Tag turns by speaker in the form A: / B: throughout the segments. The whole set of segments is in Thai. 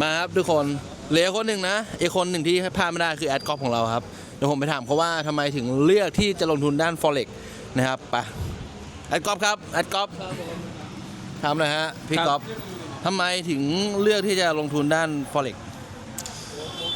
A: มาครับทุกคนเหลือคนหนึ่งนะอีกคนหนึ่งที่พลาดไม่ได้คือแอดกอฟของเราครับเดี๋ยวผมไปถามเขาว่าทำไมถึงเลือกที่จะลงทุนด้าน forex นะครับไปแอดกอฟครับแอดกอฟถามหน่อยฮะพี่
B: ครับ
A: กอฟทำไมถึงเลือกที่จะลงทุนด้าน forex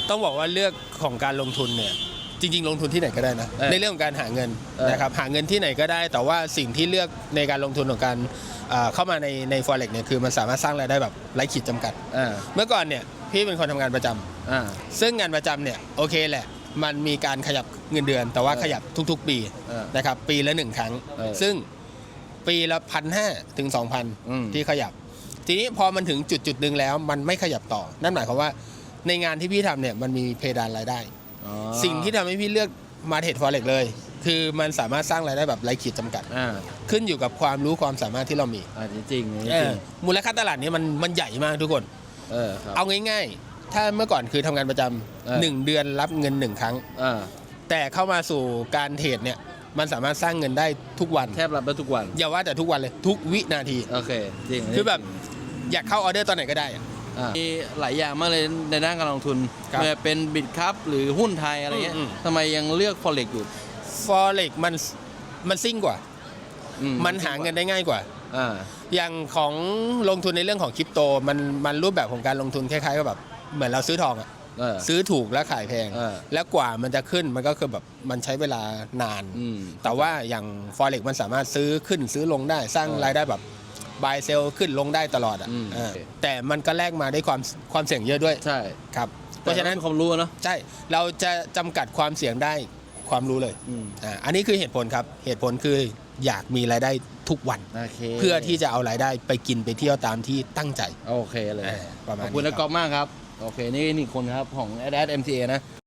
B: ต้องบอกว่าเลือกของการลงทุนเนี่ยจริง ๆ ลงทุนที่ไหนก็ได้นะ
A: เออ
B: ในเรื่องของการหาเงิน
A: เออ
B: นะครับหาเงินที่ไหนก็ได้ แต่ว่าสิ่งที่เลือกในการลงทุนของการอ่า เข้ามาในใน forex เนี่ยคือมันสามารถสร้างรายได้แบบไร้ขีดจำกัด
A: อ่า
B: เมื่อก่อนเนี่ยพี่เป็นคนทำงานประจำ
A: อ่า
B: ซึ่งงานประจำเนี่ยโอเคแหละ มันมีการขยับเงินเดือน แต่ว่า
A: เออ
B: ขยับทุกๆปี
A: เออ
B: นะครับปีละหนึ่งครั้ง
A: เออ
B: ซึ่งปีละพันห้าถึงสองพัน
A: อืม
B: ที่ขยับ ทีนี้พอมันถึงจุดจุดๆหนึ่งแล้ว มันไม่ขยับต่อ นั่นหมายความว่าในงานที่พี่ทำเนี่ยมันมีเพดานรายได้
A: อ๋อ
B: สิ่งที่ทำให้พี่เลือกมาเทรดฟอเร็กเลย คือมันสามารถสร้างรายได้แบบไร้ขีดจำกัด
A: อ่า
B: ขึ้นอยู่กับความรู้ความสามารถที่เรามี
A: อันนี้จริงอันนี้
B: เอ
A: จริ
B: องมูลค่าตลาดนี้มันมันใหญ่มากทุกคน
A: เออครับ
B: เอาง่าย ๆ ถ้าเมื่อก่อนคือทำงานประจ
A: เออำ
B: หนึ่งเดือนรับเงินหนึ่งครั้ง
A: อ่า
B: แต่เข้ามาสู่การเทรดเนี่ยมันสามารถสร้างเงินได้ทุกวัน
A: แทบรับได้ทุกวัน
B: อย่าว่าแต่ทุกวันเลยทุกวินาที
A: โอเค จริงนนี้
B: คือแบบ อยากเข้าออเดอร์ตอนไหนก็ได้อะ
A: อ่ามีหลายอย่างมากเลยในด้านการลงทุน
B: ครับ
A: ไม่ว่าเป็นบิตครับหรือหุ้นไทยอะไรเงี้ย
B: อืมอืม
A: ทำไมยังเลือก forex อยู่
B: ฟอเร็กมันมันซิ่งกว่า
A: อื
B: มันหาเงินได้ง่ายกว่า
A: อ่า
B: อย่างของลงทุนในเรื่องของคริปโต มันมันรูปแบบของการลงทุนคล้ายๆกับแบบเหมือนเราซื้อทองอะ
A: เออ
B: ซื้อถูกแล้วขายแพง
A: เออ
B: แล้วกว่ามันจะขึ้นมันก็คือแบบมันใช้เวลานาน
A: อืม
B: แต่ว่าอย่าง forex มันสามารถซื้อขึ้นซื้อลงได้สร้าง
A: เออ
B: รายได้แบบ buy sell ขึ้นลงได้ตลอดอะ
A: อืม
B: เออแต่มันก็แลกมาได้วยความความเสี่ยงเยอะด้วย
A: ใช่
B: ครับ เพ
A: เพ
B: ราะ
A: ราะ
B: ฉะ
A: ฉะ
B: นั้
A: นั้นนความรู้เนาะ
B: ใช่เราจะจำกัดความเสี่ยงได้ ความรู้เลย
A: อืม
B: อ่าอันนี้คือเหตุผลครับ เหตุผลคืออยากมีรายได้ทุกวัน
A: โอเค
B: เพื่อที่จะเอารายได้ไปกินไปเที่ยวตามที่ตั้งใจ
A: โอเคเลย
B: เออประมาณ
A: ขอบคุณ
B: นี้
A: นะ
B: ค
A: ก
B: รั
A: อบฟมากครับ โอเค นี่นี่คนครับ ของ a d a d MTA นะ